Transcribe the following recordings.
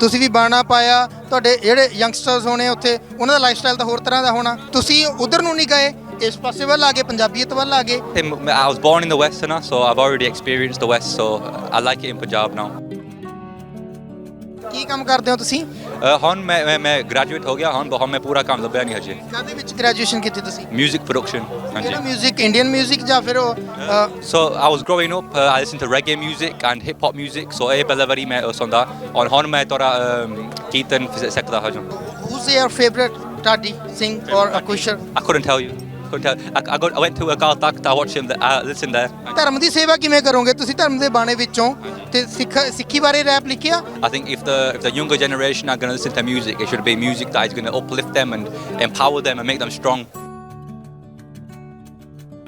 ਤੁਸੀਂ ਵੀ ਬਾਣਾ ਪਾਇਆ ਤੁਹਾਡੇ ਜਿਹੜੇ ਯੰਗਸਟਰਸ ਹੋਣੇ ਉੱਥੇ ਉਹਨਾਂ ਦਾ ਲਾਈਫਸਟਾਈਲ ਤਾਂ ਹੋਰ ਤਰ੍ਹਾਂ ਦਾ ਹੋਣਾ ਤੁਸੀਂ ਉਧਰ ਨੂੰ ਨਹੀਂ ਗਏ ਇਸ ਪਾਸੇ ਵੱਲ ਆ ਗਏ ਪੰਜਾਬੀਅਤ ਵੱਲ ਆ ਗਏ I was born in the West, so so I've already experienced the West, so uh, I like it in Punjab now. ਕੀ ਕੰਮ ਕਰਦੇ ਹੋ ਤੁਸੀਂ ਹੁਣ ਮੈਂ ਮੈਂ- ਗ੍ਰੈਜੂਏਟ ਹੋ ਗਿਆ ਹੁਣ ਬਹੁਤ ਮੈਂ ਪੂਰਾ ਕੰਮ ਲੱਭਿਆ ਨਹੀਂ ਹਜੇ ਕਾਦੇ ਵਿੱਚ ਗ੍ਰੈਜੂਏਸ਼ਨ ਕੀਤੀ ਤੁਸੀਂ 뮤직 ਪ੍ਰੋਡਕਸ਼ਨ ਹਾਂਜੀ ਕਿਹੜਾ 뮤직 ਇੰਡੀਅਨ 뮤직 ਜਾਂ ਫਿਰ ਉਹ uh, was growing up growing listen to uh, I listened and hip hop and so hop ਇਹ ਪਹਿਲਾਂ ਵਾਰੀ ਮੈਂ ਉਹ ਸੁਣਦਾ ਔਰ ਹੁਣ ਮੈਂ ਤੋਰਾ ਕੀਰਤਨ ਸਿੱਖਦਾ ਹਾਂ ਜੋ ਇਜ਼ ਯਰ ਫੇਵਰਿਟ ਤੁਹਾਡੀ ਸਿੰਘ ਔਰ ਅਕੁਸ਼ਰ I couldn't tell you I, went to Akal Takht. I watched him. ਧਰਮ ਦੀ ਸੇਵਾ ਕਿਵੇਂ ਕਰੋਗੇ ਤੁਸੀਂ ਧਰਮ ਦੇ ਬਾਣੇ ਵਿੱਚੋਂ ਤੇ ਸਿੱਖ ਸਿੱਖੀ ਬਾਰੇ ਰੈਪ ਲਿਖਿਆ I think if the younger generation are going to listen to music, it should be music that is going to uplift them and empower them and make them strong.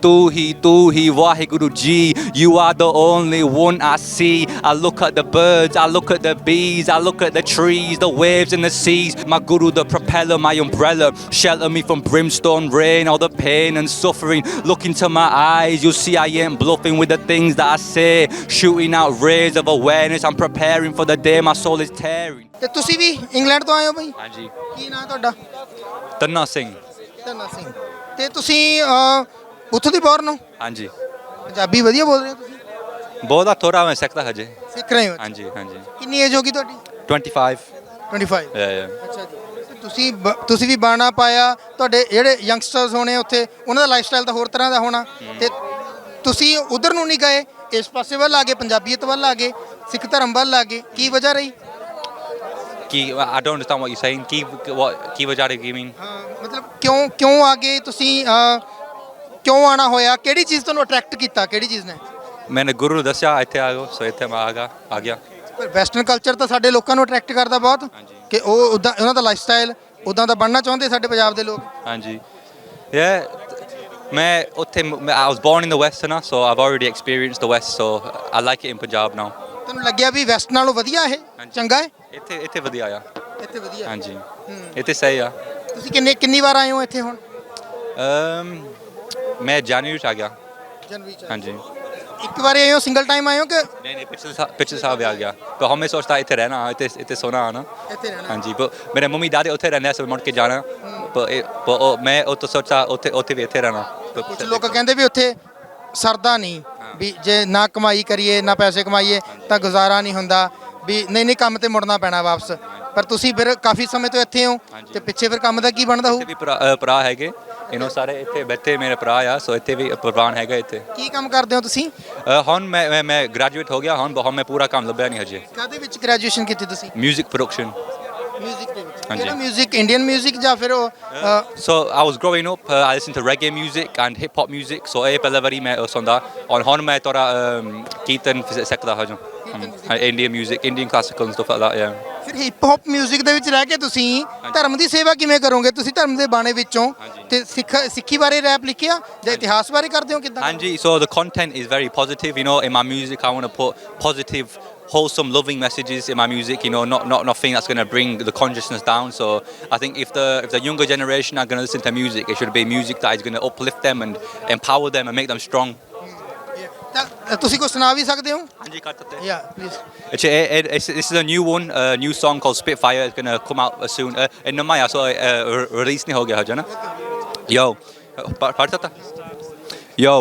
Tu hi tu hi you are the only one I see. I look at the birds, I look at the bees, I look at the trees, the waves and the seas. My guru, the propeller, my umbrella, shelter me from brimstone rain, all the pain and suffering. Look into my eyes, you'll see I ain't bluffing with the things that I say. Shooting out rays of awareness, I'm preparing for the day my soul is tearing. ਤੇ ਤੁਸੀਂ ਵੀ England ਤੋਂ ਆਏ ਹੋ ਭਾਈ ਹਾਂਜੀ ਕੀ ਨਾਂ ਤੁਹਾਡਾ ਤੰਨਾ ਸਿੰਘ ਧੰਨਾ ਸਿੰਘ ਤੇ ਤੁਸੀਂ ਉੱਥੋਂ ਦੀ ਬੋਰਨ ਹੋ ਹਾਂਜੀ ਪੰਜਾਬੀ ਵਧੀਆ ਬੋਲ ਰਹੇ ਹੋ ਤੁਸੀਂ ਬਹੁਤ ਆ ਥੋੜਾ ਮੈਂ ਸਿੱਖਦਾ ਹਜੇ ਸਿੱਖ ਰਹੇ ਹੋ ਹਾਂਜੀ ਹਾਂਜੀ ਕਿੰਨੀ ਏਜ ਹੋ ਗਈ ਤੁਹਾਡੀ 25 25 ਯਾ ਯਾ ਅੱਛਾ ਜੀ ਤੁਸੀਂ ਤੁਸੀਂ ਵੀ ਬਾਣਾ ਪਾਇਆ ਤੁਹਾਡੇ ਜਿਹੜੇ ਯੰਗਸਟਰਸ ਹੋਣੇ ਉੱਥੇ ਉਹਨਾਂ ਦਾ ਲਾਈਫਸਟਾਈਲ ਤਾਂ ਹੋਰ ਤਰ੍ਹਾਂ ਦਾ ਹੋਣਾ ਤੇ ਤੁਸੀਂ ਉਧਰ ਨੂੰ ਨਹੀਂ ਗਏ ਇਸ ਪਾਸੇ ਵੱਲ ਆ ਗਏ ਪੰਜਾਬੀਅਤ ਵੱਲ ਆ ਗਏ ਸਿੱਖ ਧਰਮ ਵੱਲ ਆ ਗਏ ਕੀ ਵਜ੍ਹਾ ਰਹੀ ਕੀ I don't understand what you saying ਕੀ ਕੀ ਵਜ੍ਹਾ ਰਹੀ ਕੀ ਮੀਨ ਮਤਲਬ ਕਿਉਂ ਕਿਉਂ ਆ ਗਏ ਤੁਸੀਂ ਆ ਕਿਉਂ ਆਣਾ ਹੋਇਆ ਕਿਹੜੀ ਚੀਜ਼ ਤੁਹਾਨੂੰ ਅਟਰੈਕਟ ਕੀਤਾ ਕਿਹੜੀ ਚੀਜ਼ ਨੇ ਮੈਨੇ ਗੁਰੂ ਨੂੰ ਦੱਸਿਆ ਇੱਥੇ ਆ ਸੋ ਇੱਥੇ ਮੈਂ ਆ ਗਿਆ ਆ ਗਿਆ ਪਰ ਵੈਸਟਰਨ ਕਲਚਰ ਤਾਂ ਸਾਡੇ ਲੋਕਾਂ ਨੂੰ ਅਟਰੈਕਟ ਕਰਦਾ ਬਹੁਤ ਕਿ ਉਹ ਉਦਾਂ ਉਹਨਾਂ ਦਾ ਲਾਈਫ ਸਟਾਈਲ ਉਦਾਂ ਦਾ ਬਣਨਾ ਚਾਹੁੰਦੇ ਸਾਡੇ ਪੰਜਾਬ ਦੇ ਲੋਕ ਹਾਂਜੀ ਯਾ ਮੈਂ ਉੱਥੇ ਮੈਂ- I was born in the west ਨਾ so I've already experienced the west so I like it in Punjab ਤੁਹਾਨੂੰ ਲੱਗਿਆ ਵੀ ਵੈਸਟ ਨਾਲੋਂ ਵਧੀਆ ਇਹ ਚੰਗਾ ਹੈ ਇੱਥੇ ਇੱਥੇ ਵਧੀਆ ਆ ਇੱਥੇ ਵਧੀਆ ਹਾਂਜੀ ਇੱਥੇ ਸਹੀ ਆ ਤੁਸੀਂ ਕਿੰਨੇ ਕਿੰਨੀ ਵਾਰ ਆਏ ਹੋ ਇੱਥੇ ਹੁਣ ਅਮ ਮੈਂ ਜਨਵਰੀ ਚ ਆ ਗਿਆ ਜਨਵਰੀ ਚ ਹਾਂਜੀ ਇੱਕ ਵਾਰ ਆਇਓ ਸਿੰਗਲ ਟਾਈਮ ਆਇਓ ਕਿ ਨਹੀਂ ਨਹੀਂ ਪਿਛਲੇ ਸਾਲ ਪਿਛਲੇ ਸਾਲ ਵੀ ਆ ਗਿਆ ਤਾਂ ਹਮੇ ਸੋਚਦਾ ਇੱਥੇ ਰਹਿਣਾ ਇੱਥੇ ਇੱਥੇ ਸੋਣਾ ਆਣਾ ਇੱਥੇ ਰਹਿਣਾ ਹਾਂਜੀ ਪਰ ਮੇਰੇ ਮੰਮੀ ਦਾਦੇ ਉੱਥੇ ਰਹਿੰਦੇ ਸੋ ਮੁੜ ਕੇ ਜਾਣਾ ਪਰ ਇਹ- ਮੈਂ ਉਹ- ਮੈਂ ਉੱਥੇ ਸੋਚਦਾ ਉੱਥੇ ਉੱਥੇ ਵੀ ਇੱਥੇ ਰਹਿਣਾ ਕੁਝ ਲੋਕ ਕਹਿੰਦੇ ਵੀ ਉੱਥੇ ਸਰਦਾ ਨਹੀਂ ਵੀ ਜੇ ਨਾ ਕਮਾਈ ਕਰੀਏ ਨਾ ਪੈਸੇ ਕਮਾਈਏ ਤਾਂ ਗੁਜ਼ਾਰਾ ਨਹੀਂ ਹੁੰਦਾ ਵੀ ਨਹੀਂ ਨਹੀਂ ਕੰਮ ਤੇ ਮੁੜਨਾ ਪੈਣਾ ਵਾਪਸ ਪਰ ਤੁਸੀਂ ਫਿਰ ਕਾਫੀ ਸਮੇਂ ਤੋਂ ਇੱਥੇ ਹੋ ਤੇ ਪਿੱਛੇ ਫਿਰ ਕੰਮ ਦਾ ਕੀ ਬਣਦਾ ਹੋਊ ਵੀ ਭਰਾ ਭਰਾ ਹੈਗੇ ਇਹਨੋਂ ਸਾਰੇ ਇੱਥੇ ਬੈਠੇ ਮੇਰੇ ਭਰਾ ਆ ਸੋ ਇੱਥੇ ਵੀ ਪ੍ਰਵਾਨ ਹੈਗਾ ਇੱਥੇ ਕੀ ਕੰਮ ਕਰਦੇ ਹੋ ਤੁਸੀਂ ਹੁਣ ਮੈਂ ਮੈਂ- ਗ੍ਰੈਜੂਏਟ ਹੋ ਗਿਆ ਹੁਣ ਬਹੁਤ ਮੈਂ ਪੂਰਾ ਕੰਮ ਲੱਭਿਆ ਨਹੀਂ ਹਜੇ ਕਾਦੇ ਵਿੱਚ ਗ੍ਰੈਜੂਏਸ਼ਨ ਕੀਤੀ ਤੁਸੀਂ 뮤직 ਪ੍ਰੋਡਕਸ਼ਨ 뮤직 ਦੇ ਵਿੱਚ ਕਿਹੜਾ ਇੰਡੀਅਨ 뮤직 ਜਾਂ ਫਿਰ so I was growing up I listen to reggae 뮤직 and hip hop 뮤직 so ਇਹ ਪਹਿਲਾਂ ਵਾਰੀ ਮੈਂ ਉਹ ਸੁਣਦਾ ਔਰ ਹੁਣ ਮੈਂ ਤੋਰਾ ਕੀਰਤਨ ਸਿੱਖਦਾ ਹਾਂ ਜੋ 뮤직 Indian classical classical and stuff ਫਿਰ ਹਿਪ ਹੌਪ 뮤직 ਦੇ ਵਿੱਚ ਰਹਿ ਕੇ ਤੁਸੀਂ ਧਰਮ ਦੀ ਸੇਵਾ ਕਿਵੇਂ ਕਰੋਗੇ ਤੁਸੀਂ ਧਰਮ ਦੇ ਬਾਣੇ ਵਿੱਚੋਂ ਤੇ ਸਿੱਖ ਸਿੱਖੀ ਬਾਰੇ ਰੈਪ ਲਿਖਿਆ ਜਾਂ ਇਤਿਹਾਸ ਬਾਰੇ ਕਰਦੇ ਹੋ ਕਿਦਾਂ ਹਾਂਜੀ so the content is very positive you know in my 뮤직 I want to put positive wholesome, loving messages in my music. You know, not not nothing that's going to bring the consciousness down. So I think if the if the younger generation are going to listen to music, it should be music that is going to uplift them and empower them and make them strong. ਤਾਂ ਤੁਸੀਂ ਕੁਝ ਸੁਣਾ ਵੀ ਸਕਦੇ ਹੋ ਹਾਂਜੀ ਕਰ ਸਕਦੇ ਯਾ please Actually, it, it, it's, this is a new one, a new song called Spitfire. It's gonna come out soon. Uh, in Namaya, so uh, re- release nahi ho gaya hai, jo na? Yo, uh, pa- part tha? Yo.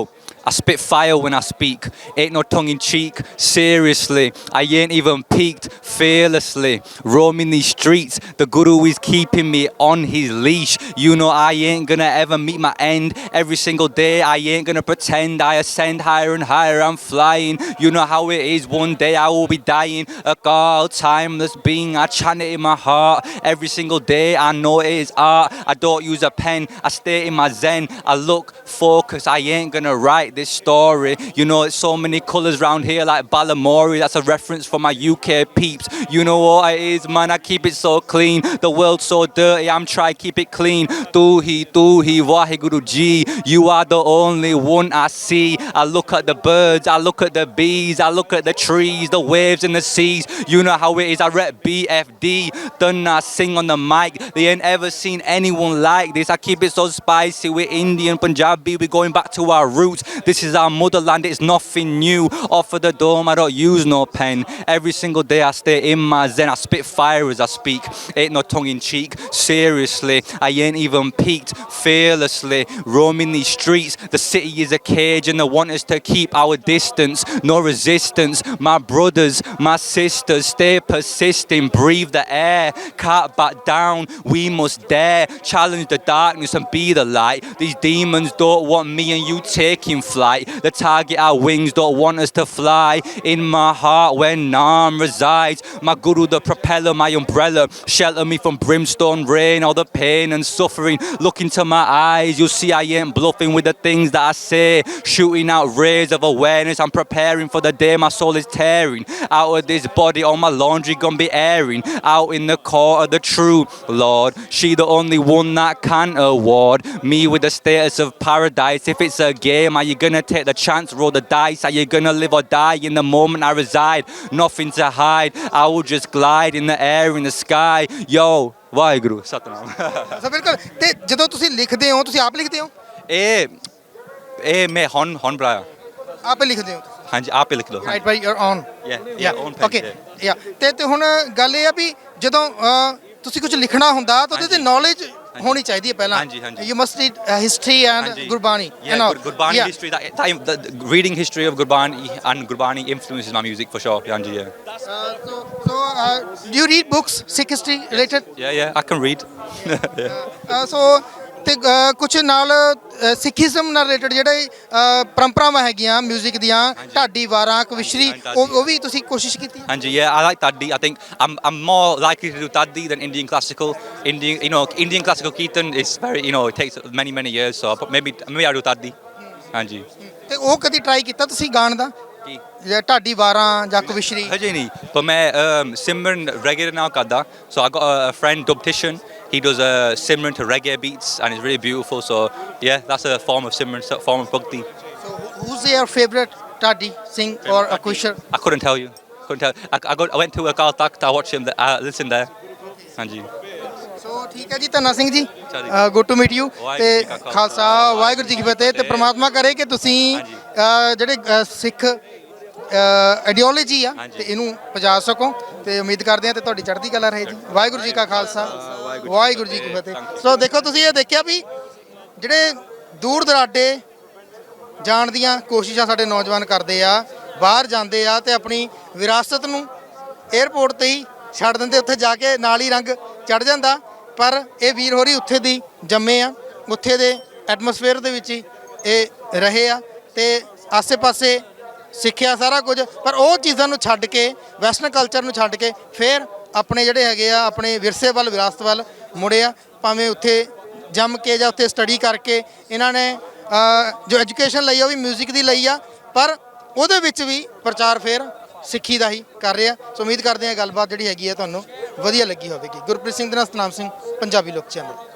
I spit fire when I speak, ain't no tongue in cheek. Seriously, I ain't even peaked fearlessly. Roaming these streets, the guru is keeping me on his leash. You know, I ain't gonna ever meet my end. Every single day, I ain't gonna pretend I ascend higher and higher. I'm flying. You know how it is, one day I will be dying. A god, timeless being, I chant it in my heart. Every single day, I know it is art. I don't use a pen, I stay in my zen. I look, focused. I ain't gonna write like this story. You know, it's so many colours round here, like Balamori. That's a reference for my UK peeps. You know what it is, man. I keep it so clean. The world's so dirty. I'm trying to keep it clean. Do he, do he, Waheguru Ji. You are the only one I see. I look at the birds. I look at the bees. I look at the trees, the waves and the seas. You know how it is. I rep BFD. Then I sing on the mic. They ain't ever seen anyone like this. I keep it so spicy. We're Indian, Punjabi. We're going back to our roots. This is our motherland. It's nothing new. Off of the dome, I don't use no pen. Every single day I stay in my zen. I spit fire as I speak. Ain't no tongue in cheek. Seriously, I ain't even peaked. Fearlessly roaming these streets. The city is a cage and they want us to keep our distance. No resistance. My brothers, my sisters, stay persistent. Breathe the air. Can't back down. We must dare. Challenge the darkness and be the light. These demons don't want me and you taking flight. The target our wings don't want us to fly. In my heart, where Nam resides, my guru, the propeller, my umbrella, shelter me from brimstone rain, all the pain and suffering. Look into my eyes, you'll see I ain't bluffing with the things that I say. Shooting out rays of awareness, I'm preparing for the day my soul is tearing. Out of this body, all my laundry gonna be airing. Out in the court of the true Lord, she the only one that can award me with the status of paradise. If it's a game, are you going to take the chance, roll the dice? Are you going to live or die? In the moment I reside, nothing to hide. I will just glide in the air, in the sky. Yo, Waheguru Satnam. So ਬਿਲਕੁਲ ਤੇ ਜਦੋਂ tusi ਲਿਖਦੇ ਹੋ ਤੁਸੀਂ ਆਪ ਲਿਖਦੇ ਹੋ ਇਹ ਇਹ ਮੈਂ ਹੁਣ ਹੁਣ ਬਣਾਇਆ ਆਪੇ ਲਿਖਦੇ ਹੋ ਹਾਂਜੀ ਆਪੇ ਲਿਖ ਲਓ ਰਾਈਟ ਬਾਈ ਯੂਰ ਔਨ ਯਾ ਯਾ ਔਨ ਓਕੇ ਯਾ ਤੇ ਤੇ ਹੁਣ ਗੱਲ ਇਹ ਆ ਵੀ ਜਦੋਂ ਅਹ, ਤੁਸੀਂ ਕੁਝ ਲਿਖਣਾ ਹੁੰਦਾ ਤਾਂ ਉਹਦੇ ਤੇ ਨੌਲੇਜ ਹੋਣੀ ਚਾਹੀਦੀ ਹੈ ਪਹਿਲਾਂ you must read history and Gurbani Gurbani history. That, reading history of Gurbani and Gurbani influences my music for sure. Yeah, Hanji, yeah. So you read books Sikh history related Yeah, yeah, I can read. Uh, uh, so. So ਤੇ ਕੁਝ ਨਾਲ Sikhism ਨਾਲ related ਜਿਹੜੇ ਪਰੰਪਰਾਵਾਂ ਹੈਗੀਆਂ 뮤직 ਦੀਆਂ ਢਾਡੀ ਵਾਰਾਂ ਕਵਿਸ਼ਰੀ ਉਹ ਵੀ ਤੁਸੀਂ ਕੋਸ਼ਿਸ਼ ਕੀਤੀ ਹਾਂਜੀ ਯਾ I like dhadi I think I'm I'm more likely to do dhadi than Indian classical Indian you know Indian classical kirtan is very you know it takes many many years so maybe maybe I do dhadi ਹਾਂਜੀ ਤੇ ਉਹ ਕਦੀ try ਕੀਤਾ ਤੁਸੀਂ ਗਾਣ ਦਾ ਕੀ ਢਾਡੀ ਵਾਰਾਂ ਜਾਂ ਕਵਿਸ਼ਰੀ ਹਜੇ ਨਹੀਂ ਪਰ ਮੈਂ ਸਿਮਰਨ ਰੈਗੂਲਰ ਨਾ ਕਰਦਾ so I got a friend ਡੋਪਟਿਸ਼ਨ He does a uh, Simran to reggae beats, and it's really beautiful. So yeah, that's a form of Simran, form of Bhakti. So who's your favorite Tadi Singh favorite or Akushar? I couldn't tell you. Couldn't tell. I, I, got, I went to a Kal Takht. I watched him. I listen there. Hanji. So ਠੀਕ ਹੈ ਜੀ ਤਨਾ ਸਿੰਘ ਜੀ good to meet you ਤੇ ਖਾਲਸਾ ਵਾਹਿਗੁਰੂ ਜੀ ਕੀ ਫਤਿਹ ਤੇ ਪ੍ਰਮਾਤਮਾ ਕਰੇ ਕਿ ਤੁਸੀਂ ਜਿਹੜੇ ਸਿੱਖ ਆਈਡੀਓਲੋਜੀ ਆ ਤੇ ਇਹਨੂੰ ਪਜਾ ਸਕੋ ਤੇ ਉਮੀਦ ਕਰਦੇ ਆ ਤੇ ਤੁਹਾਡੀ ਚੜ੍ਹਦੀ ਕਲਾ ਰਹੇ ਜੀ ਵਾਹਿਗੁਰੂ ਜੀ ਕਾ ਖਾਲਸਾ ਵਾਹਿਗੁਰੂ ਜੀ ਕੀ ਫਤਿਹ ਸੋ ਦੇਖੋ ਤੁਸੀਂ ਇਹ ਦੇਖਿਆ ਵੀ ਜਿਹੜੇ ਦੂਰ ਦਰਾਡੇ ਜਾਣ ਦੀਆਂ ਕੋਸ਼ਿਸ਼ਾਂ ਸਾਡੇ ਨੌਜਵਾਨ ਕਰਦੇ ਆ ਬਾਹਰ ਜਾਂਦੇ ਆ ਤੇ ਆਪਣੀ ਵਿਰਾਸਤ ਨੂੰ 에어ਪੋਰਟ ਤੇ ਹੀ ਛੱਡ ਦਿੰਦੇ ਉੱਥੇ ਜਾ ਕੇ ਨਾਲ ਹੀ ਰੰਗ ਚੜ ਜਾਂਦਾ ਪਰ ਇਹ ਵੀਰ ਹੋਰੀ ਉੱਥੇ ਦੀ ਜੰਮੇ ਆ ਉੱਥੇ ਦੇ ਐਟਮੋਸਫੇਅਰ ਦੇ ਵਿੱਚ ਹੀ ਇਹ ਰਹੇ ਆ ਤੇ ਆਸੇ-ਪਾਸੇ ਸਿੱਖਿਆ ਸਾਰਾ ਕੁਝ ਪਰ ਉਹ ਚੀਜ਼ਾਂ ਨੂੰ ਛੱਡ ਕੇ ਵੈਸਟਰਨ ਕਲਚਰ ਨੂੰ ਛੱਡ ਕੇ ਫਿਰ ਆਪਣੇ ਜਿਹੜੇ ਹੈਗੇ ਆ ਆਪਣੇ ਵਿਰਸੇ ਵੱਲ ਵਿਰਾਸਤ ਵੱਲ ਮੁੜੇ ਆ ਭਾਵੇਂ ਉੱਥੇ ਜੰਮ ਕੇ ਜਾਂ ਉੱਥੇ ਸਟੱਡੀ ਕਰਕੇ ਇਹਨਾਂ ਨੇ ਜੋ ਐਜੂਕੇਸ਼ਨ ਲਈ ਆ ਉਹ ਵੀ 뮤직 ਦੀ ਲਈ ਆ ਪਰ ਉਹਦੇ ਵਿੱਚ ਵੀ ਪ੍ਰਚਾਰ ਫੇਰ ਸਿੱਖੀ ਦਾ ਹੀ ਕਰ ਰਿਹਾ ਸੋ ਉਮੀਦ ਕਰਦੇ ਆ ਗੱਲਬਾਤ ਜਿਹੜੀ ਹੈਗੀ ਆ ਤੁਹਾਨੂੰ ਵਧੀਆ ਲੱਗੀ ਹੋਵੇਗੀ ਗੁਰਪ੍ਰੀਤ ਸਿੰਘ ਦੇ ਨਾਲ ਸਤਨਾਮ ਸਿੰਘ ਪੰਜਾਬੀ ਲੋਕ ਚੈਨਲ